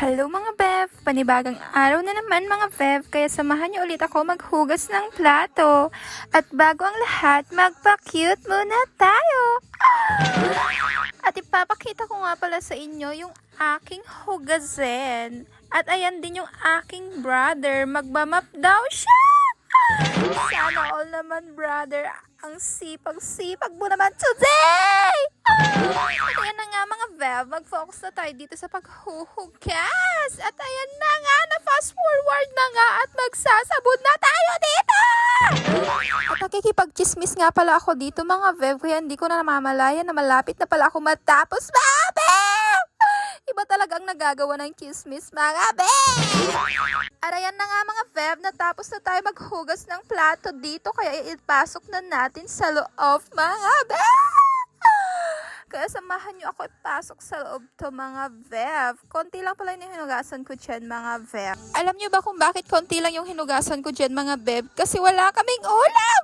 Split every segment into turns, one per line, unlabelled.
Hello mga Bev! Panibagang araw na naman mga Bev, kaya samahan niyo ulit ako maghugas ng plato. At bago ang lahat, magpa-cute muna tayo! At ipapakita ko nga pala sa inyo yung aking hugasin. At ayan din yung aking brother, magbamap daw siya! Sana all naman brother, ang sipag-sipag mo naman today! At ayan na Bev, mag-focus na tayo dito sa paghuhugas. At ayan na nga, na-fast forward na nga at magsasabon na tayo dito! At nakikipag-chismis nga pala ako dito mga Bev, kaya hindi ko na namamalayan na malapit na pala ako matapos mga Bev! Iba talaga ang nagagawa ng chismis mga Bev! At ayan na nga mga Bev, natapos na tayo maghugas ng plato dito, kaya ipasok na natin sa loob mga Bev! Samahan niyo ako ipasok sa loob to mga Vev. Konti lang pala yung hinugasan ko dyan mga Vev. Alam niyo ba kung bakit konti lang yung hinugasan ko dyan mga Vev? Kasi wala kaming ulam!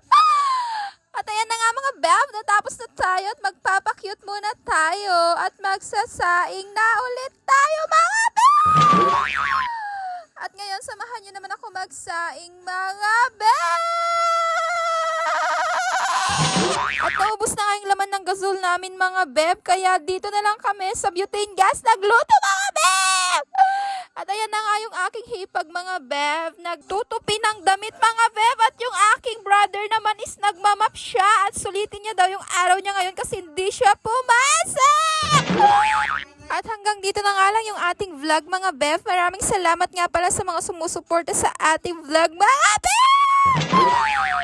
At ayan na nga mga Bev, natapos na tayo at magpapakyut muna tayo at magsasaing na ulit tayo mga Bev! At ngayon, samahan niyo naman ako magsaing mga Bev! At naubos na yung laman ng gasol namin mga beb, kaya dito na lang kami sa butane gas nagluto mga beb! At ayan na nga yung aking hipag mga beb, nagtutupi ng damit mga beb, at yung aking brother naman is nagmamap siya at sulitin niya daw yung araw niya ngayon kasi hindi siya pumasok! At hanggang dito na nga lang yung ating vlog mga beb. Maraming salamat nga pala sa mga sumusuporta sa ating vlog mga beb!